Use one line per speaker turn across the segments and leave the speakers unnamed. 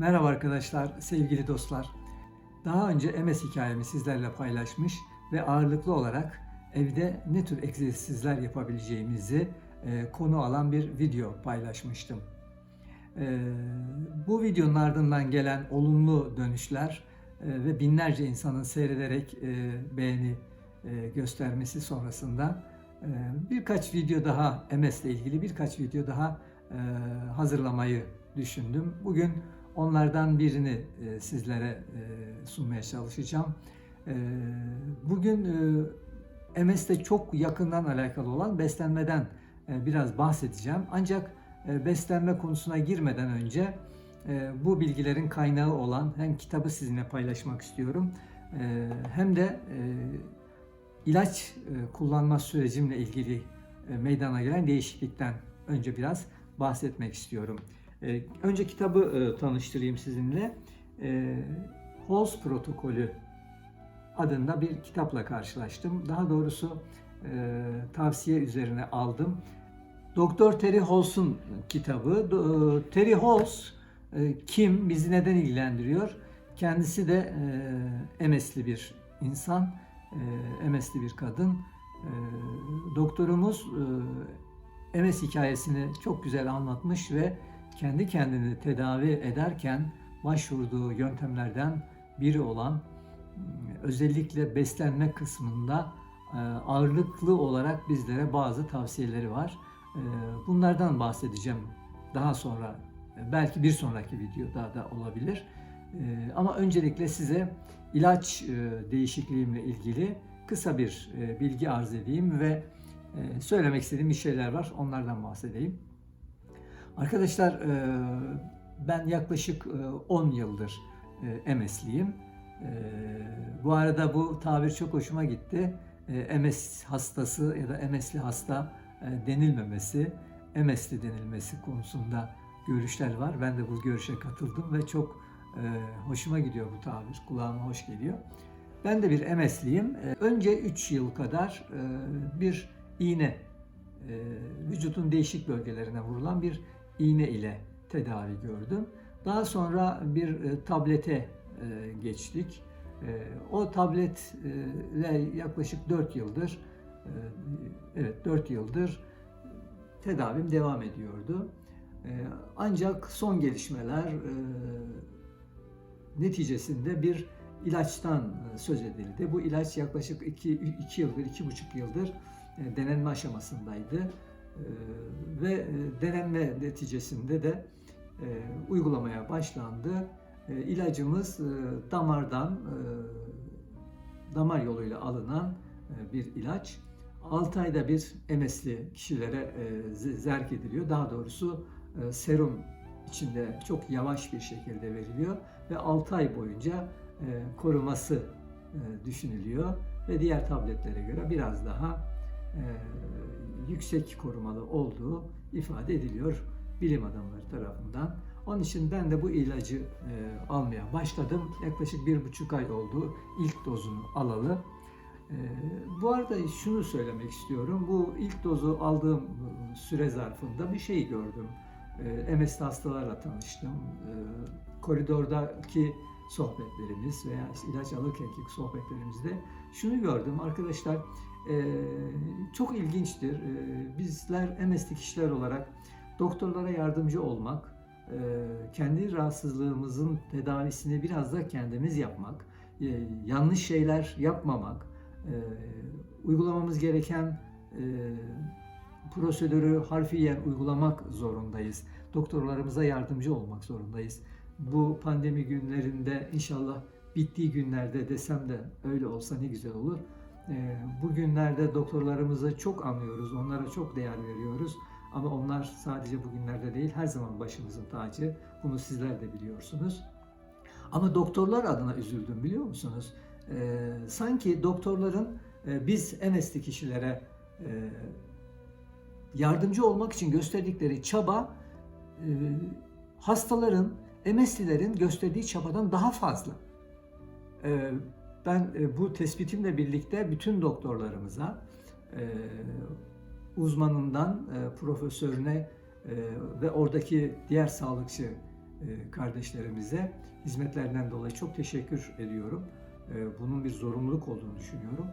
Merhaba arkadaşlar, sevgili dostlar. Daha önce MS hikayemi sizlerle paylaşmış ve ağırlıklı olarak evde ne tür egzersizler yapabileceğimizi e, konu alan bir video paylaşmıştım. E, bu videonun ardından gelen olumlu dönüşler e, ve binlerce insanın seyrederek e, beğeni e, göstermesi sonrasında e, birkaç video daha MS ile ilgili birkaç video daha e, hazırlamayı düşündüm. Bugün onlardan birini e, sizlere e, sunmaya çalışacağım. E, bugün e, çok yakından alakalı olan beslenmeden biraz bahsedeceğim. Ancak beslenme konusuna girmeden önce bu bilgilerin kaynağı olan hem kitabı sizinle paylaşmak istiyorum hem de ilaç kullanma sürecimle ilgili meydana gelen değişiklikten önce biraz bahsetmek istiyorum. E, Önce kitabı e, tanıştırayım sizinle. E, Halls Protokolü adında bir kitapla karşılaştım. Daha doğrusu e, tavsiye üzerine aldım. Doktor Terry Halls'un kitabı. Do- Terry Halls e, kim, bizi neden ilgilendiriyor? Kendisi de e, MS'li bir insan, e, MS'li bir kadın. E, doktorumuz e, MS hikayesini çok güzel anlatmış ve kendi kendini tedavi ederken başvurduğu yöntemlerden biri olan m, özellikle beslenme kısmında e, ağırlıklı olarak bizlere bazı tavsiyeleri var. Bunlardan bahsedeceğim daha sonra belki bir sonraki videoda da olabilir. Ama öncelikle size ilaç e, değişikliğimle ilgili kısa bir bilgi arz edeyim ve söylemek istediğim bir şeyler var. Onlardan bahsedeyim. Arkadaşlar e, ben yaklaşık e, 10 yıldır e, MS'liyim. E, Bu arada bu tabir çok hoşuma gitti. E, MS hastası ya da MS'li hasta e, denilmemesi, MS'li denilmesi konusunda görüşler var. Ben de bu görüşe katıldım ve çok e, hoşuma gidiyor bu tabir. Kulağıma hoş geliyor. Ben de bir MS'liyim. E, Önce 3 yıl kadar e, bir iğne, e, vücudun değişik bölgelerine vurulan bir iğne ile tedavi gördüm. Daha sonra bir e, tablete e, geçtik. E, O tabletle yaklaşık 4 yıldır, evet 4 yıldır tedavim devam ediyordu. Ancak son gelişmeler neticesinde bir ilaçtan söz edildi. Bu ilaç yaklaşık 2, 2 yıldır, 2,5 yıldır denenme aşamasındaydı. E, Ve e, denenme neticesinde de e, uygulamaya başlandı. E, İlacımız damardan, damar yoluyla alınan bir ilaç. 6 ayda bir MS'li kişilere zerk ediliyor. Daha doğrusu serum içinde çok yavaş bir şekilde veriliyor ve 6 ay boyunca koruması düşünülüyor ve diğer tabletlere göre biraz daha yüksek korumalı olduğu ifade ediliyor bilim adamları tarafından. Onun için ben de bu ilacı e, almaya başladım. Yaklaşık bir buçuk ay oldu ilk dozunu alalı. E, bu arada şunu söylemek istiyorum. Bu ilk dozu aldığım e, süre zarfında bir şey gördüm. E, MS'li hastalarla tanıştım. E, koridordaki sohbetlerimiz veya ilaç alırkenki sohbetlerimizde şunu gördüm arkadaşlar e, çok ilginçtir. E, bizler MS'li kişiler olarak doktorlara yardımcı olmak, e, kendi rahatsızlığımızın tedavisini biraz da kendimiz yapmak, e, yanlış şeyler yapmamak, e, uygulamamız gereken prosedürü harfiyen uygulamak zorundayız. Doktorlarımıza yardımcı olmak zorundayız. Bu pandemi günlerinde inşallah bittiği günlerde desem de öyle olsa ne güzel olur. Ee, Bu günlerde doktorlarımızı çok anlıyoruz, onlara çok değer veriyoruz. Ama onlar sadece bugünlerde değil, her zaman başımızın tacı. Bunu sizler de biliyorsunuz. Ama doktorlar adına üzüldüm biliyor musunuz? Ee, sanki doktorların e, biz MS'li kişilere e, yardımcı olmak için gösterdikleri çaba e, hastaların, MS'lilerin gösterdiği çabadan daha fazla. E, ben e, bu tespitimle birlikte bütün doktorlarımıza, e, uzmanından e, profesörüne ve oradaki diğer sağlıkçı kardeşlerimize hizmetlerinden dolayı çok teşekkür ediyorum. Bunun bir zorunluluk olduğunu düşünüyorum.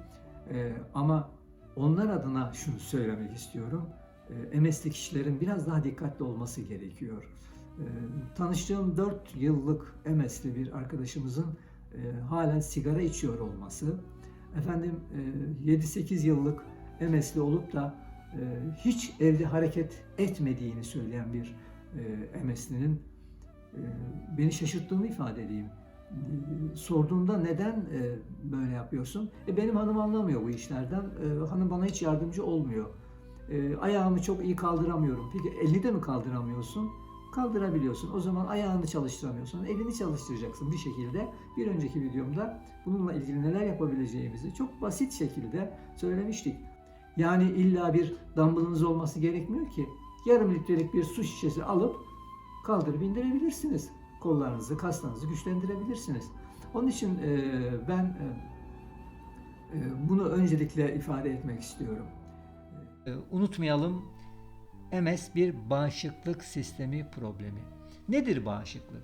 Ama onlar adına şunu söylemek istiyorum. MS'li kişilerin biraz daha dikkatli olması gerekiyor. Tanıştığım 4 yıllık MS'li bir arkadaşımızın e, halen sigara içiyor olması, efendim e, 7-8 yıllık MS'li olup da e, hiç evde hareket etmediğini söyleyen bir e, MS'linin e, beni şaşırttığını ifade edeyim. E, Sorduğumda neden e, böyle yapıyorsun? E, benim hanım anlamıyor bu işlerden. E, hanım bana hiç yardımcı olmuyor. E, ayağımı çok iyi kaldıramıyorum. Peki elini de mi kaldıramıyorsun? Kaldırabiliyorsun. O zaman ayağını çalıştıramıyorsun. Elini çalıştıracaksın bir şekilde. Bir önceki videomda bununla ilgili neler yapabileceğimizi çok basit şekilde söylemiştik. Yani illa bir dumbbellınız olması gerekmiyor ki. Yarım litrelik bir su şişesi alıp kaldırıp indirebilirsiniz. Kollarınızı, kaslarınızı güçlendirebilirsiniz. Onun için ben bunu öncelikle ifade etmek istiyorum.
Unutmayalım MS bir bağışıklık sistemi problemi. Nedir bağışıklık?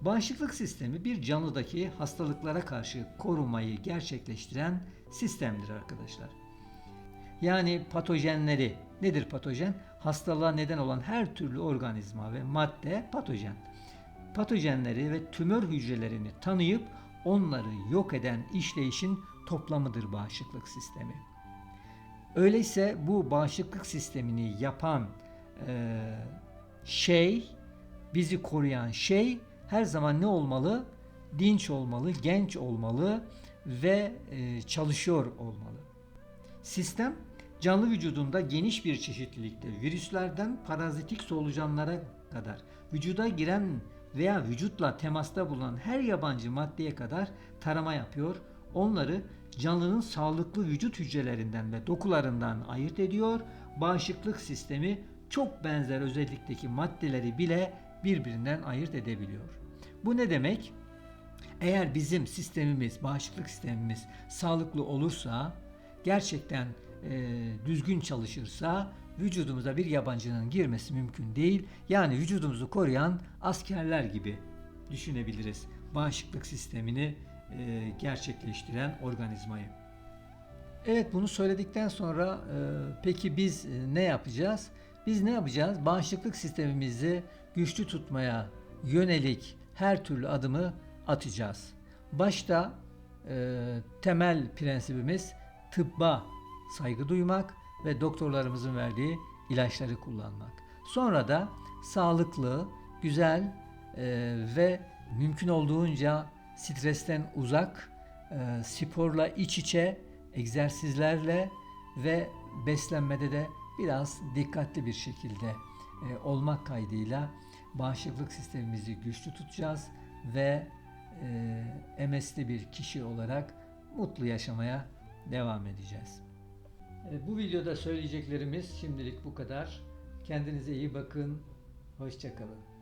Bağışıklık sistemi bir canlıdaki hastalıklara karşı korumayı gerçekleştiren sistemdir arkadaşlar. Yani patojenleri nedir patojen? Hastalığa neden olan her türlü organizma ve madde patojen. Patojenleri ve tümör hücrelerini tanıyıp onları yok eden işleyişin toplamıdır bağışıklık sistemi. Öyleyse bu bağışıklık sistemini yapan e, şey, bizi koruyan şey her zaman ne olmalı? Dinç olmalı, genç olmalı ve e, çalışıyor olmalı. Sistem canlı vücudunda geniş bir çeşitlilikte virüslerden parazitik solucanlara kadar vücuda giren veya vücutla temasta bulunan her yabancı maddeye kadar tarama yapıyor. Onları canlının sağlıklı vücut hücrelerinden ve dokularından ayırt ediyor. Bağışıklık sistemi çok benzer özellikteki maddeleri bile birbirinden ayırt edebiliyor. Bu ne demek? Eğer bizim sistemimiz, bağışıklık sistemimiz sağlıklı olursa, gerçekten e, düzgün çalışırsa vücudumuza bir yabancının girmesi mümkün değil. Yani vücudumuzu koruyan askerler gibi düşünebiliriz. Bağışıklık sistemini e, gerçekleştiren organizmayı. Evet bunu söyledikten sonra e, peki biz e, ne yapacağız? Biz ne yapacağız? Bağışıklık sistemimizi güçlü tutmaya yönelik her türlü adımı atacağız. Başta temel prensibimiz tıbba saygı duymak ve doktorlarımızın verdiği ilaçları kullanmak. Sonra da sağlıklı, güzel e, ve mümkün olduğunca stresten uzak, e, sporla iç içe, egzersizlerle ve beslenmede de biraz dikkatli bir şekilde e, olmak kaydıyla bağışıklık sistemimizi güçlü tutacağız ve e, MS'li bir kişi olarak mutlu yaşamaya devam edeceğiz. E, bu videoda söyleyeceklerimiz şimdilik bu kadar. Kendinize iyi bakın. Hoşçakalın.